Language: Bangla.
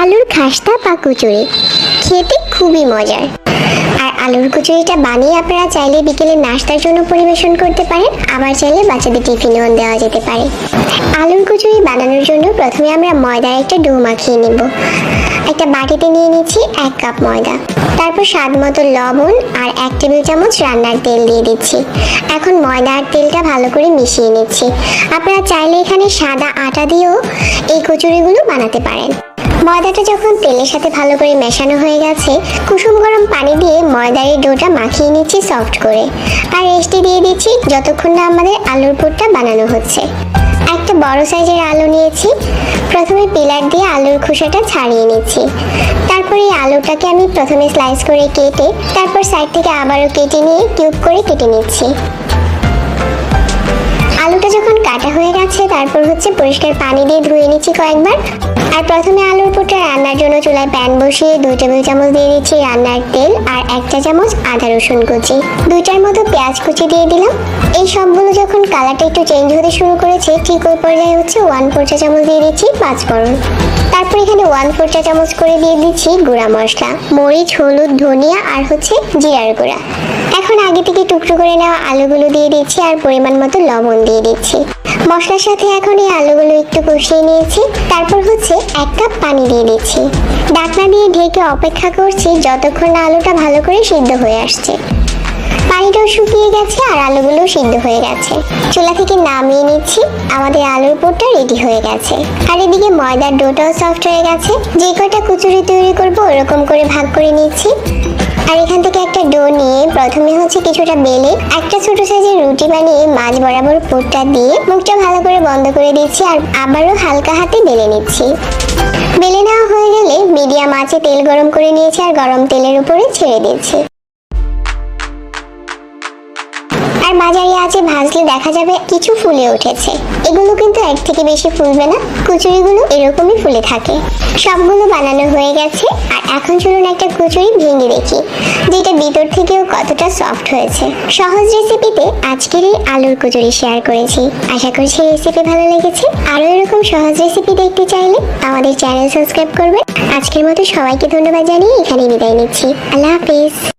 আলুর খাস্তা বা কচুরি। খেতে খুবই মজার। আর আলুর কচুরিটা বানিয়ে আপনারা চাইলে বিকেলে নাস্তার জন্য পরিবেশন করতে পারেন। আবার চাইলে বাচ্চাদের টিফিনেও দেওয়া যেতে পারে। আলুর কচুরি বানানোর জন্য প্রথমে আমরা ময়দার একটা ডো মাখিয়ে নেব। একটা বাটিতে নিয়ে নিচ্ছি এক কাপ ময়দা। তারপর স্বাদ মতো লবণ আর এক টেবিল চামচ রান্নার তেল দিয়ে দিচ্ছি। এখন ময়দা আর তেলটা ভালো করে মিশিয়ে নিচ্ছি। আপনারা চাইলে এখানে সাদা আটা দিয়েও এই কচুরিগুলো বানাতে পারেন। ময়দাটা যখন তেলের সাথে ভালো করে মেশানো হয়ে গেছে, কুসুম গরম পানি দিয়ে ময়দার এই ডোটা মাখিয়ে নিচ্ছি সফট করে। আর রেস্টে দিয়ে দিচ্ছি যতক্ষণ না আমাদের আলুর পুরটা বানানো হচ্ছে। একটা বড় সাইজের আলু নিয়েছি। প্রথমে পিলার দিয়ে আলুর খোসাটা ছাড়িয়ে নিচ্ছি। তারপর এই আলুটাকে আমি প্রথমে স্লাইস করে কেটে, তারপর সাইড থেকে আবারও কেটে নিয়ে কিউব করে কেটে নিচ্ছি। আলুটা যখন কাটা হয়ে গেছে, তারপর হচ্ছে পরিষ্কার পানি দিয়ে ধুয়ে নিচ্ছি কয়েকবার। আর প্রথমে আলুর পুরটা রান্নার জন্য চুলায় প্যান বসিয়ে দুই টেবিল চামচ দিয়ে দিচ্ছি রান্নার তেল আর এক চা চামচ আদা রসুন কুচি। দুইটার মতো পেঁয়াজ কুচি দিয়ে দিলাম। এই সবগুলো যখন কালারটা একটু চেঞ্জ হতে শুরু করেছে, ঠিক ওই পর্যায়ে হচ্ছে ওয়ান ফোর চা চামচ দিয়ে দিচ্ছি পাঁচ পাঁচফোড়ন তারপর এখানে ওয়ান ফোর চা চামচ করে দিয়ে দিচ্ছি গুঁড়া মশলা, মরিচ, হলুদ, ধনিয়া আর হচ্ছে জিরার গুঁড়া। আগে থেকে টুকরো করে নেওয়া আলুগুলো দিয়ে দিচ্ছি আর পরিমাণ মতো লবণ দিয়ে দিচ্ছি। মশলার সাথে এখন এই আলুগুলো একটু কষিয়ে নিয়েছি। তারপর হচ্ছে এক কাপ পানি দিয়ে দিচ্ছি। ডাকনা দিয়ে ঢেকে অপেক্ষা করছি যতক্ষণ না আলুটা ভালো করে সিদ্ধ হয়ে আসছে। পানিটাও শুকিয়ে গেছে আর আলুগুলো সিদ্ধ হয়ে গেছে। চুলা থেকে নামিয়ে নিচ্ছি। আমাদের আলুর পুরটা রেডি হয়ে গেছে। আর এদিকে ময়দার ডোটাও সফট হয়ে গেছে। যে কয়টা কুচুরি তৈরি করব ওরকম করে ভাগ করে নিচ্ছি। আর এখান থেকে একটা ডো নিয়ে প্রথমে হচ্ছে কিছুটা বেলে একটা ছোট সাইজের রুটি বানিয়ে মাছ বরাবর পুরটা দিয়ে মুখটা ভালো করে বন্ধ করে দিচ্ছি আর আবারও হালকা হাতে বেলে নিচ্ছি। বেলে নেওয়া হয়ে গেলে মিডিয়াম আঁচে তেল গরম করে নিয়েছি আর গরম তেলের উপরে ছেড়ে দিচ্ছি। আর বাজারে আছে ভাজলে দেখা যাবে কিছু ফুলে উঠেছে। এগুলো কিন্তু এক থেকে বেশি ফুলবে না। কুচুরিগুলো এরকমই ফুলে থাকে। সবগুলো বানানো হয়ে গেছে। আর এখন চলুন একটা কুচুরি ভেঙে দেখি। যেটা ভিতর থেকেও কতটা সফট হয়েছে। সহজ রেসিপিতে আজকের এই আলুর কুচুরি শেয়ার করেছি। আশা করছি রেসিপি ভালো লেগেছে। আরও এরকম সহজ রেসিপি দেখতে চাইলে আমাদের চ্যানেল সাবস্ক্রাইব করবেন। আজকের মতো সবাইকে ধন্যবাদ জানিয়ে এখানে বিদায় নিচ্ছি। আল্লাহ হাফিজ।